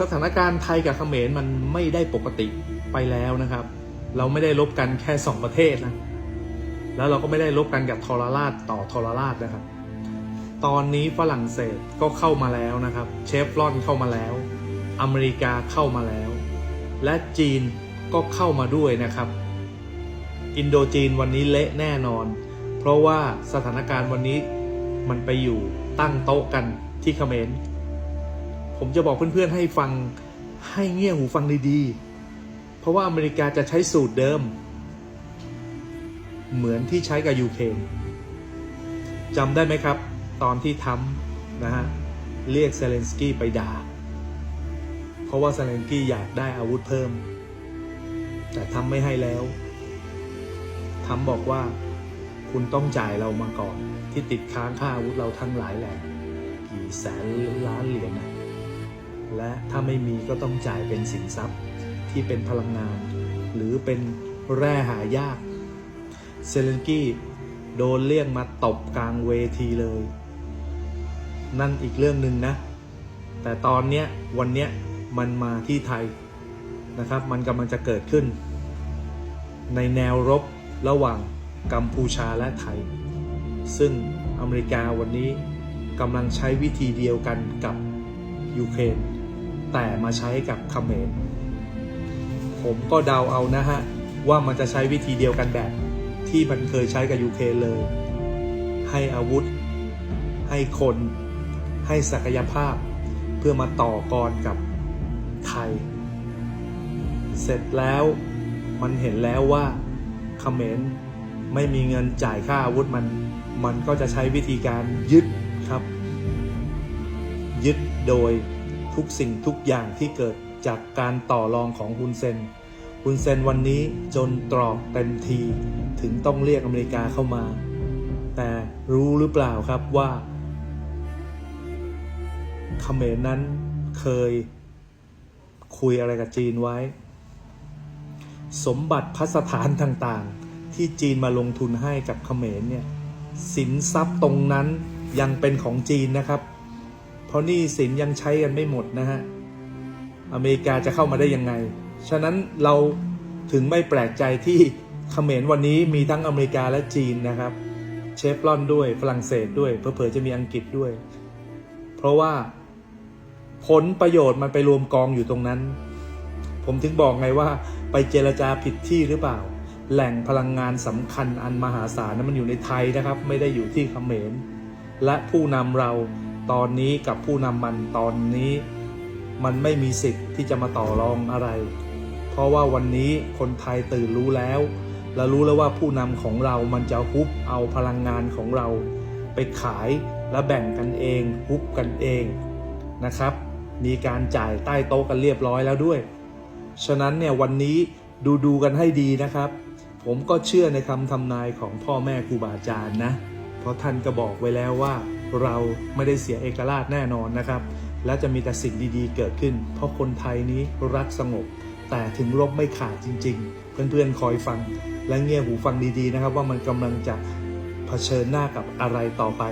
สถานการณ์ไทยกับเขมรมันไม่ได้ปกติไปแล้วนะครับ เราไม่ได้ลบกันแค่สองประเทศนะแล้วเราก็ไม่ได้ลบกันกับทรราชต่อทรราชนะครับ ตอนนี้ฝรั่งเศสก็เข้ามาแล้วนะครับ เชฟรอนเข้ามาแล้ว อเมริกาเข้ามาแล้ว และจีนก็เข้ามาด้วยนะครับ อินโดจีนวันนี้เละแน่นอน เพราะว่าสถานการณ์วันนี้มันไปอยู่ตั้งโต๊ะกันที่เขมร ผมจะบอกเพื่อนๆให้ฟังให้เงี่ยหูฟังดีๆ เพราะว่าอเมริกาจะใช้สูตรเดิม เหมือนที่ใช้กับยูเครนจำได้ไหมครับ ตอนที่ทำนะฮะ เรียกเซเลนสกี้ไปด่า เพราะว่าเซเลนสกี้อยากได้อาวุธเพิ่ม แต่ทำไม่ให้แล้วทำบอกว่าคุณต้องจ่ายเรามาก่อน ที่ติดค้างค่าอาวุธเราทั้งหลายแหล่กี่แสนล้านเหรียญนะ และถ้าไม่มีก็ต้องจ่ายเป็นสินทรัพย์ที่เป็นพลังงาน หรือเป็นแร่หายาก เซเลนกี้โดนเรียกมาตบกลางเวทีเลย นั่นอีกเรื่องหนึ่งนะ แต่ตอนเนี้ยวันเนี้ยมันมาที่ไทยนะครับ มันกำลังจะเกิดขึ้น ในแนวรบระหว่างกัมพูชาและไทย ซึ่งอเมริกาวันนี้กำลังใช้วิธีเดียวกันกับยูเครน แต่มาใช้กับเขมรผมก็เดาเอานะฮะ ว่ามันจะใช้วิธีเดียวกันแบบ ที่มันเคยใช้กับยูเครนเลย ให้อาวุธ ให้คน ให้ศักยภาพ เพื่อมาต่อกรกับไทย เสร็จแล้วมันเห็นแล้วว่าเขมรไม่มีเงินจ่ายค่าอาวุธมัน มันก็จะใช้วิธีการยึดครับ ยึดโดย ทุกสิ่งทุกอย่างที่เกิดจากการต่อรองของฮุนเซนฮุนเซนวันนี้จนตรอกเต็มทีถึงต้องเรียกอเมริกาเข้ามา แต่รู้หรือเปล่าครับว่าเขมรนั้นเคยคุยอะไรกับจีนไว้ สมบัติพัสถานต่างๆ ที่จีนมาลงทุนให้กับเขมรเนี่ยสินทรัพย์ตรงนั้นยังเป็นของจีนนะครับ เพราะหนี่สินยังใช้กันไม่หมดนะฮะ อเมริกาจะเข้ามาได้ยังไง ฉะนั้นเราถึงไม่แปลกใจที่เขมรวันนี้มีทั้งอเมริกาและจีนนะครับ เชฟรอนด้วยฝรั่งเศสด้วยเผลอจะมีอังกฤษด้วย เพราะว่าผลประโยชน์มันไปรวมกองอยู่ตรงนั้น ผมถึงบอกไงว่าไปเจรจาผิดที่หรือเปล่า แหล่งพลังงานสำคัญอันมหาศาลนั้นมันอยู่ในไทยนะครับ ไม่ได้อยู่ที่เขมรและผู้นำเรา ตอนนี้กับผู้นำมันตอนนี้ มันไม่มีสิทธิ์ที่จะมาต่อรองอะไร เพราะว่าวันนี้คนไทยตื่นรู้แล้ว และรู้แล้วว่าผู้นำของเรามันจะฮุบเอาพลังงานของเรา ไปขายและแบ่งกันเองฮุบกันเองนะครับ มีการจ่ายใต้โต๊ะกันเรียบร้อยแล้วด้วย ฉะนั้นเนี่ยวันนี้ดูดูกันให้ดีนะครับ ผมก็เชื่อในคำทำนายของพ่อแม่ครูบาอาจารย์นะ เพราะท่านก็บอกไว้แล้วว่า เราไม่ได้เสียเอกราชแน่นอนนะครับ และจะมีแต่สิ่งดีๆ เกิดขึ้น เพราะคนไทยนี้รักสงบ แต่ถึงรบไม่ขาดจริง ๆ เพื่อนๆคอยฟัง และเงี่ยหูฟังดีๆนะครับ ว่ามันกำลังจะเผชิญหน้ากับอะไรต่อไป